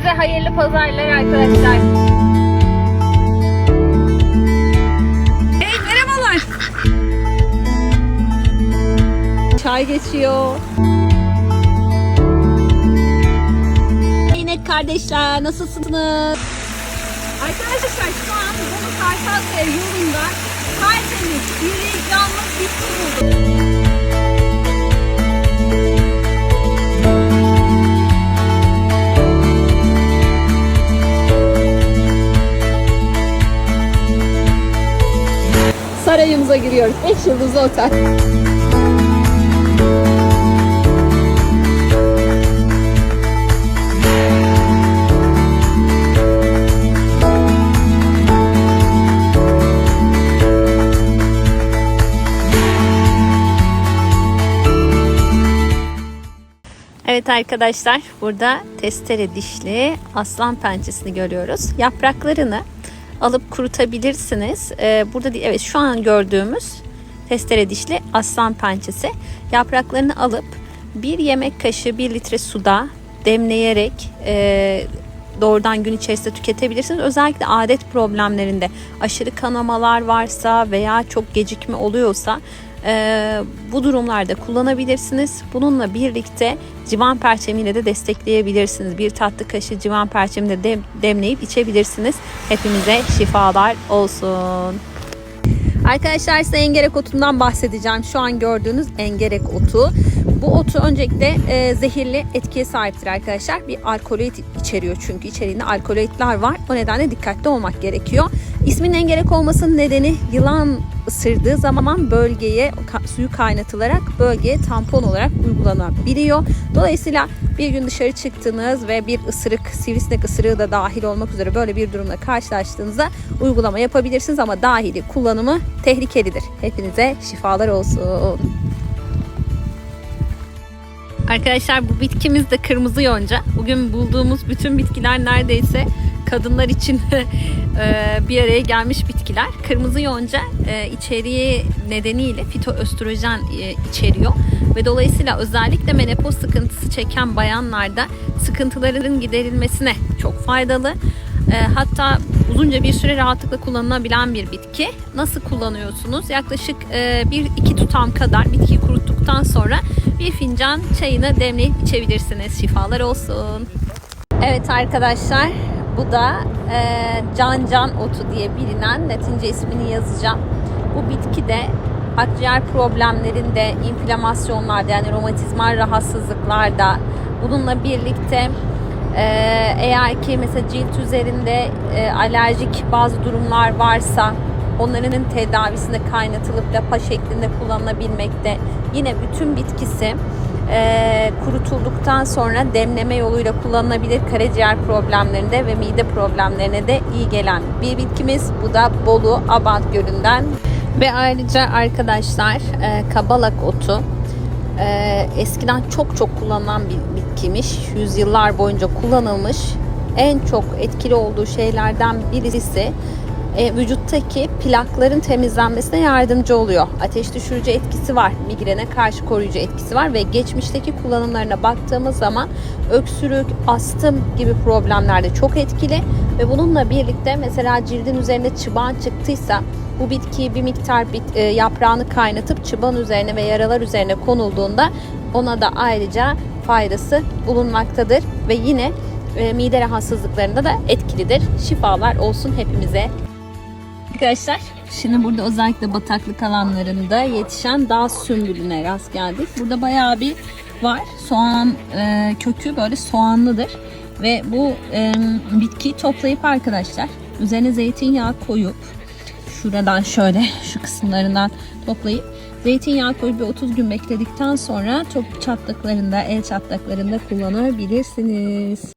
Hepinize hayırlı pazarlar arkadaşlar. Hey merhabalar. Çay geçiyor. Yine kardeşler nasılsınız? Arkadaşlar şu an Bolu Kartalkaya yolunda tertemiz, iri, canlı bitki buldum. Sarayımıza giriyoruz. 5 yıldızlı otel. Evet arkadaşlar burada testere dişli aslan pençesini görüyoruz. Yapraklarını alıp kurutabilirsiniz. Ee, burada evet şu an gördüğümüz testere dişli aslan pençesi. Yapraklarını alıp bir yemek kaşığı bir litre suda demleyerek e, doğrudan gün içerisinde tüketebilirsiniz. Özellikle adet problemlerinde aşırı kanamalar varsa veya çok gecikme oluyorsa e, bu durumlarda kullanabilirsiniz. Bununla birlikte civan perçemiyle de destekleyebilirsiniz. Bir tatlı kaşığı civan perçemini de demleyip içebilirsiniz. Hepimize şifalar olsun. Arkadaşlar size engerek otundan bahsedeceğim. Şu an gördüğünüz engerek otu. Bu otu öncelikle e, zehirli etkiye sahiptir arkadaşlar. Bir alkaloid içeriyor çünkü içeriğinde alkaloidler var. O nedenle dikkatli olmak gerekiyor. İsmin engerek olmasının nedeni yılan ısırdığı zaman bölgeye suyu kaynatılarak bölgeye tampon olarak uygulanabiliyor. Dolayısıyla bir gün dışarı çıktınız ve bir ısırık, sivrisinek ısırığı da dahil olmak üzere böyle bir durumla karşılaştığınızda uygulama yapabilirsiniz ama dahili kullanımı tehlikelidir. Hepinize şifalar olsun. Arkadaşlar bu bitkimiz de kırmızı yonca. Bugün bulduğumuz bütün bitkiler neredeyse kadınlar için e, bir araya gelmiş bitkiler. Kırmızı yonca e, içeriği nedeniyle fitoöstrojen e, içeriyor ve dolayısıyla özellikle menopoz sıkıntısı çeken bayanlarda sıkıntıların giderilmesine çok faydalı. Hatta uzunca bir süre rahatlıkla kullanılabilen bir bitki. Nasıl kullanıyorsunuz? Yaklaşık bir iki tutam kadar bitkiyi kuruttuktan sonra bir fincan çayını demleyip içebilirsiniz. Şifalar olsun. Evet arkadaşlar bu da e, can can otu diye bilinen Latince ismini yazacağım. Bu bitki de akciğer problemlerinde, inflamasyonlarda yani romatizmal rahatsızlıklarda bununla birlikte e, eğer ki mesela cilt üzerinde e, alerjik bazı durumlar varsa onların tedavisine kaynatılıp lapa şeklinde kullanılabilmekte. Yine bütün bitkisi e, kurutulduktan sonra demleme yoluyla kullanılabilir karaciğer problemlerinde ve mide problemlerine de iyi gelen bir bitkimiz. Bu da Bolu Abant Gölü'nden. Ve ayrıca arkadaşlar e, kabalak otu e, eskiden çok çok kullanılan bir bitkiymiş. Yüzyıllar boyunca kullanılmış. En çok etkili olduğu şeylerden birisi e, vücuttaki plakların temizlenmesine yardımcı oluyor. Ateş düşürücü etkisi var, migrene karşı koruyucu etkisi var ve geçmişteki kullanımlarına baktığımız zaman öksürük, astım gibi problemlerde çok etkili ve bununla birlikte mesela cildin üzerinde çıban çıktıysa bu bitkiyi bir miktar bit, e, yaprağını kaynatıp çıban üzerine ve yaralar üzerine konulduğunda ona da ayrıca faydası bulunmaktadır ve yine e, mide rahatsızlıklarında da etkilidir. Şifalar olsun hepimize. Arkadaşlar şimdi burada özellikle bataklık alanlarında yetişen dağ sümbülüne rast geldik. Burada bayağı bir var. Soğan e, kökü böyle soğanlıdır. Ve bu e, bitkiyi toplayıp arkadaşlar üzerine zeytinyağı koyup şuradan şöyle şu kısımlarından toplayıp zeytinyağı koyup bir 30 gün bekledikten sonra çok çatlaklarında, el çatlaklarında kullanabilirsiniz.